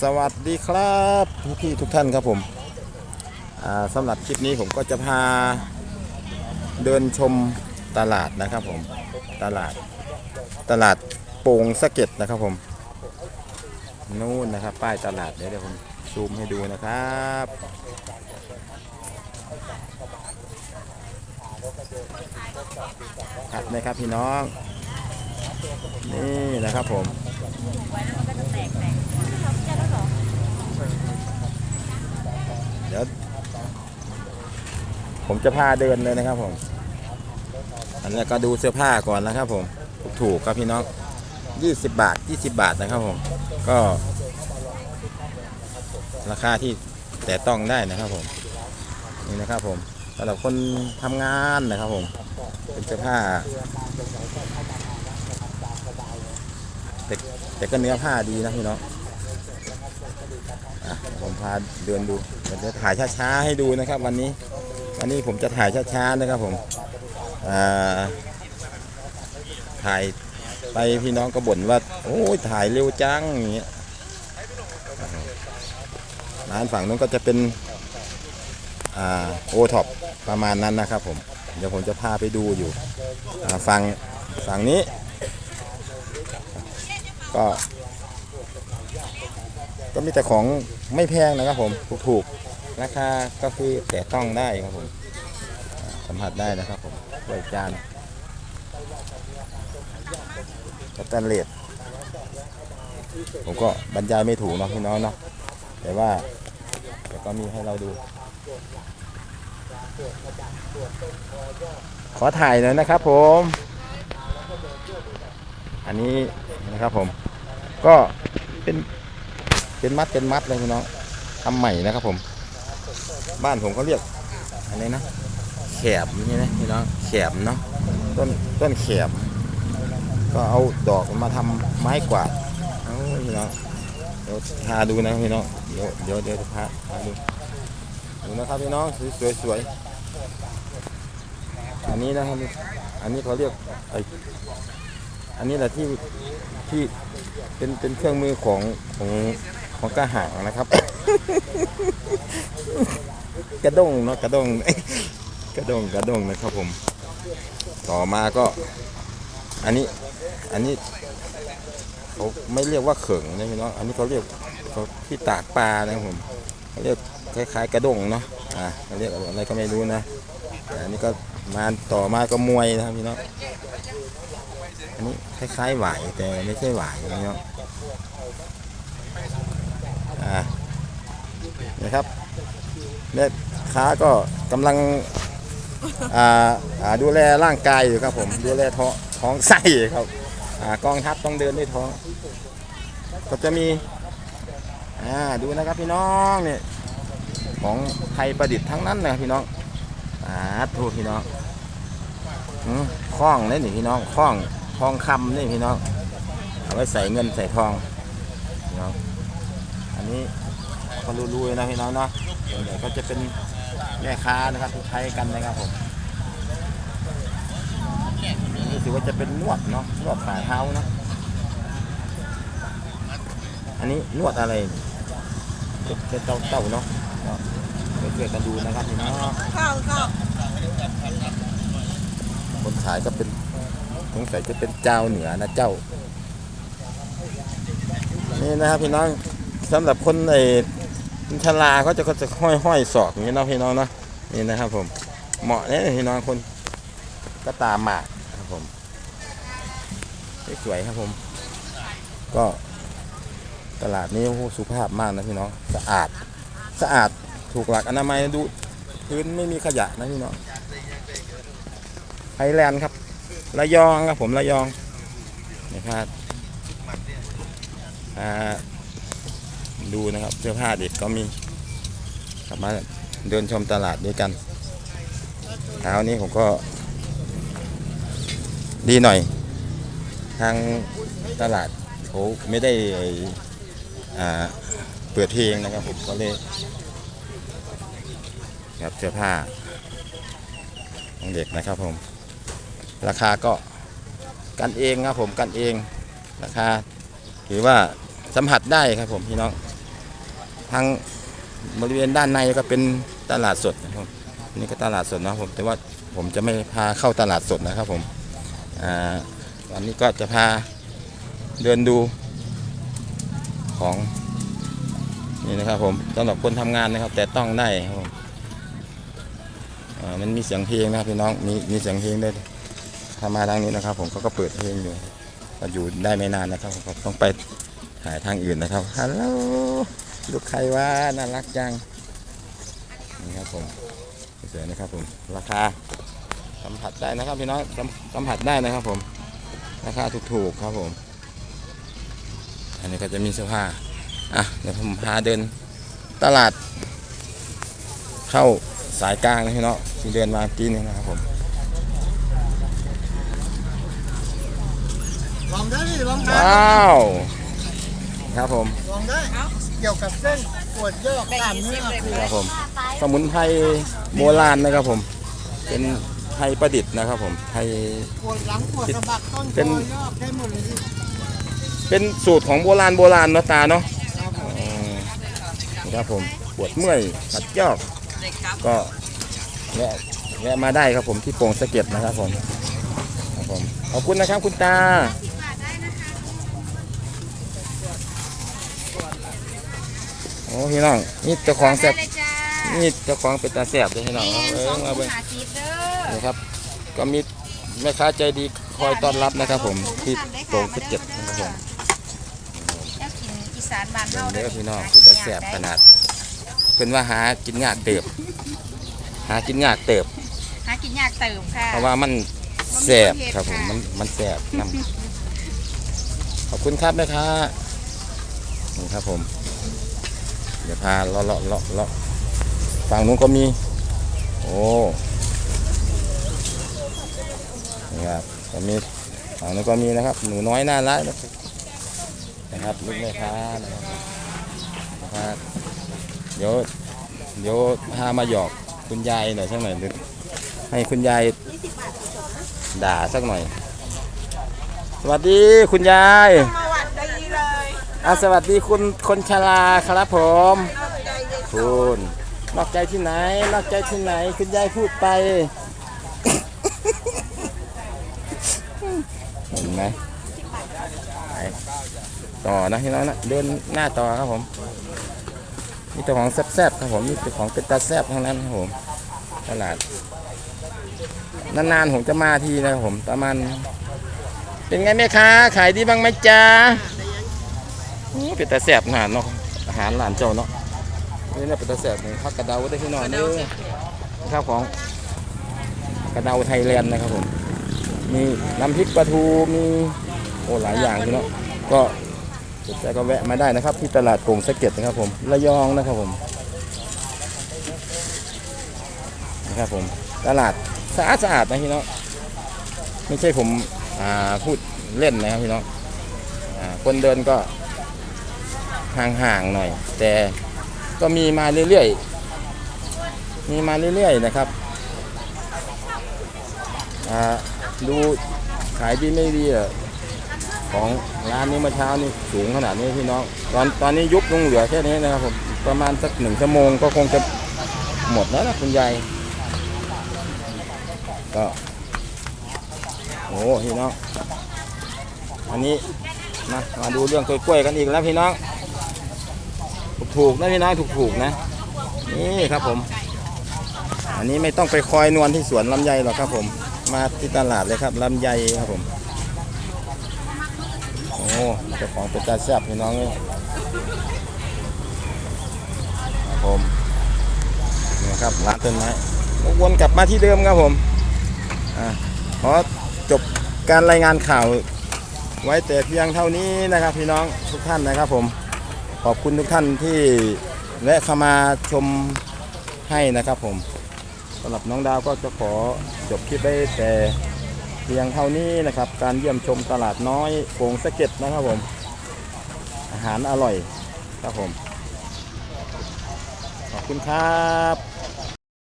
สวัสดีครับพี่พี่ทุกท่านครับผมสำหรับคลิปนี้ผมก็จะพาเดินชมตลาดนะครับผมตลาดตลาดโป่งสะเก็ดนะครับผมนู่นนะครับ ป้ายตลาดเดี๋ยวเดี๋ยวผมซูมให้ดูนะครับครับนะครับพี่น้อง นี่นะครับผมเดี๋ยวผมจะพาเดินเลยนะครับผม อันนี้ก็ดูเสื้อผ้าก่อนนะครับผม ถูกครับพี่น้อง20 บาท 20 บาทนะครับผม ก็ ราคาที่แต่ต้องได้นะครับผม นี่นะครับผมสำหรับคนทำงานนะครับผม เป็นเสื้อผ้า แต่แต่ก็เนื้อผ้าดีนะพี่น้องผมพาเดินดูเดี๋ยวจะถ่ายช้าๆให้ดูนะครับ วันนี้ วันนี้ผมจะถ่ายช้าๆนะครับผมถ่ายไปพี่น้องก็บ่นว่า โอ้ยถ่ายเร็วจังอย่างเงี้ยร้านฝั่งนู้นก็จะเป็นโอท็อปประมาณนั้นนะครับผม เดี๋ยวผมจะพาไปดูอยู่ฝั่งฝั่งนี้ ก็ ก็มีแต่ของไม่แพงนะครับผมถูกๆราคาก็คือแต่ต้องได้ครับผมสัมผัสได้นะครับผมถ้วยจานสแตนเลสผมก็บรรยายไม่ถูกเนาะพี่น้องเนาะแต่ว่าเดี๋ยวก็มีให้เราดู ขอถ่ายหน่อยนะครับผม อันนี้นะครับผม ก็เป็นเป็นมัดเป็นมัดเลยพี่น้องทำใหม่นะครับผม บ้านผมเขาเรียกอะไรนะแขมนี่นะพี่น้องแขมเนาะต้นต้นแขมก็เอาดอกมาทำไม้กวาดเอาพี่น้องเดี๋ยวพาดูนะพี่น้องเดี๋ยวเดี๋ยวเดี๋ยวจะพาพาดูดูนะครับพี่น้องสวยสวยๆอันนี้นะครับอันนี้เขาเรียกไอ อันนี้แหละที่ที่เป็นเป็นเครื่องมือของของของกระหังนะครับ กระด้งเนาะกระด้งกระด้งกระด้งนะครับผม ต่อมาก็ อันนี้อันนี้เขาไม่เรียกว่าเขิงนะพี่น้องอันนี้เขาเรียกเขาที่ตากปลานะผมเขาเรียกคล้ายๆ กระด้งเนาะอ่าเขาเรียกอะไรก็ไม่รู้นะแต่อันนี้ก็มาต่อมาก็มวยนะครับพี่น้อง อันนี้คล้ายๆหวายแต่ไม่ใช่หวายนะพี่น้องอ่านะครับแม่ค้าก็กำลังอ่าอ่าดูแลร่างกายอยู่ครับผมดูแลท้องท้องไส้ครับอ่ากองทัพต้องเดินด้วยท้อง ก็จะมีอ่าดูนะครับพี่น้องเนี่ยของไทยประดิษฐ์ทั้งนั้นนะพี่น้องอ่าทูพี่น้องอืมคล้องนี่นี่พี่น้องคล้อง ทองคำนี่พี่น้องเอาไว้ใส่เงินใส่ทองพี่น้องอันนี้ก็รู้ๆนะพี่น้องเนาะเดี๋ยวก็จะเป็นแม่ค้านะครับที่ใช้กันนะครับผมนี่ถือว่าจะเป็นนวดเนาะนวดฝ่าเท้าเนาะอันนี้นวดอะไรเป็นเต้าเต้าๆเนาะก็เดี๋ยวช่วยกันดูนะครับพี่น้องข้าวข้าวคนขายก็เป็น สงสัยจะเป็นเจ้าเหนือนะเจ้า นี่นะครับพี่น้องสำหรับคนไอ้คนชราเขาจะก็จะห้อยห้อยศอกอย่างนี้นะพี่น้องนะนี่นะครับผมเหมาะเนี่ยพี่น้องคนก็ตามหมากครับผมสวยครับผม ก็ตลาดนี้โอ้สุภาพมากนะพี่น้องสะอาดสะอาดถูกหลักอนามัยดูพื้นไม่มีขยะนะพี่น้องไทยแลนด์ครับ ระยองครับผมระยองนะครับอ่าดูนะครับเสื้อผ้าเด็กก็มีกลับมาเดินชมตลาดด้วยกันเช้านี้ผมก็ ดีหน่อย ทางตลาดเขาไม่ได้เปิดเพลงนะครับผมก็เลยครับเสื้อผ้าของเด็กนะครับผม ราคาก็กันเองครับผมกันเองราคาถือว่าสัมผัสได้ครับผมพี่น้องทางบริเวณด้านในก็เป็นตลาดสดนะครับนี่ก็ตลาดสดนะครับผมแต่ว่าผมจะไม่พาเข้าตลาดสดนะครับผมอ่าวันนี้ก็จะพาเดินดูของนี่นะครับผมสำหรับคนทำงานนะครับ แต่ต้องได้ครับผมมันมีเสียงเพลงนะครับพี่น้องมีมีเสียงเพลงด้วย ถ้ามาทางนี้นะครับ ผมเขาก็เปิดเพลงอยู่อยู่ได้ไม่นานนะครับผมต้องไปถ่ายทางอื่นนะครับฮัลโหลลูกใครว่าน่ารักจังนี่ครับผมสวยนะครับผมราคาสัมผัสได้นะครับพี่น้องสัมสัมผัสได้นะครับผมราคาถูกๆครับผม อันนี้ก็จะมีเสื้อผ้าอะเดี๋ยวผมพาเดินตลาด เข้าสายกลางนะพี่เนาะที่เดินมาจีนี่นะครับผม ลองได้ลองได้ว้าว ครับผม ลองได้ เกี่ยวกับเส้นปวดเยอกกล้ามเนื้อปวคดรับผม สมุนไพรโบราณนะครับผม เป็นไทยประดิษฐ์นะครับผม ไทย ปวดหลังปวดสะบักต้นเป็นคอยอกได้หมดเลยที่เป็นสูตรของโบราณโบราณเนาะตาเนาะครับผมอืมนี่ครับผม ปวดเมื่อยหัดยอก ก็แวะแวะมาได้ครับผมที่โป่งสะเก็ดนะครับผม ครับผม ขอบคุณนะครับคุณตา โอ้ พี่น้องนี่เจ้าของแซ่บได้เลยจ้านี่เจ้าของเป็นตาแซ่บเลยพี่น้องแม่เอสอองมาถุเบิ่งงหาซีฟเด้อนี่ครับ ก็มีแม่ค้าใจดีคอยต้อนรับนะครับ ผมที่โป่งสะเก็ดนะครับผมแล้กินอีสานบ้านเดิเฮานเด้อพี่น้องคุณตาแซ่บขนาดเพิ่นว่าหากินยากเติบ หากินยากเติบหากินยากเติมค่ะเพราะว่ามันแสบครับผมมันมันแสบน้ำขอบคุณครับแม่ค้านี่ครับผม เดี๋ยวพาเลาะเลาะเลาะเลาะฝั่งนู้นก็มี โอ้นี่ครับก็มีฝั่งนู้นก็มีนะครับ หนูน้อยน่ารักนะครับนะครับลูกแม่ค้านะครับนะครับเดี๋ยวเดี๋ยวพามาหยอกคุณยายหน่อยสักหน่อยหนึ่งให้คุณยายด่าสักหน่อย สวัสดีคุณยาย อะสวัสดีคุณคนชราครับผม คุณนอกใจที่ไหน นอกใจที่ไหนคุณยายพูดไป เห็นไหมไปต่อนะพี่น้องนะเดินหน้าต่อครับผมมีแต่ของแซ่บๆครับผมมีแต่ของเป็นตาแซ่บทั้งนั้นครับผมตลาดนานๆผมจะมาทีนะครับผมประมาณเป็นไงแม่ค้าขายดีบ้างไหมจ๊ะ อื้อเป็นตาแสบหนาเนาะอาหารหลานเจ้าเนาะนี่เนี่ยเป็นตาแสบนี่ผักกระเดาได้พี่น้องนี่ข้าวของกระเดาไทยแลนด์นะครับผมมีน้ำพริกปลาทูมีโอ้หลายอย่างเนาะก็สนใจก็แวะมาได้นะครับ ที่ตลาดโป่งสะเก็ดนะครับผมระยองนะครับผมนะครับผมตลาดสะอาดสะอาดนะพี่เน้องไม่ใช่ผมพูดเล่นนะครับพี่น้องอ่าคนเดินก็ ห่างๆหน่อย แต่ก็มีมาเรื่อยๆมีมาเรื่อยๆนะครับดูขายดีไม่ดีอะของร้านนี้เมื่อเช้านี่สูงขนาดนี้พี่น้องตอนตอนนี้ยุบลงเหลือแค่นี้นะครับผมประมาณสักหนึ่งชั่วโมงก็คงจะหมดแล้วนะคุณยายก็โอ้พี่น้องอันนี้มามาดูเรื่องกล้วยกันอีกแล้วพี่น้อง ถูกๆนะพี่น้องถูกๆนะ นี่ครับผม อันนี้ไม่ต้องไปคอยนวลที่สวนลำไยหรอกครับผม มาที่ตลาดเลยครับลำไยครับผม โอ้เจ้าของเป็นตาแซ่บพี่น้องเลยครับผมนี่ครับร้านต้นไม้วนกลับมาที่เดิมครับผมอะขอจบการรายงานข่าวไว้แต่เพียงเท่านี้นะครับพี่น้องทุกท่านนะครับผม ขอบคุณทุกท่านที่แวะเข้ามาชมให้นะครับผมสำหรับน้องดาวก็จะขอจบคลิปได้แต่เพียงเท่านี้นะครับ การเยี่ยมชมตลาดน้อยโป่งสะเก็ดนะครับผม อาหารอร่อยครับผม ขอบคุณครับ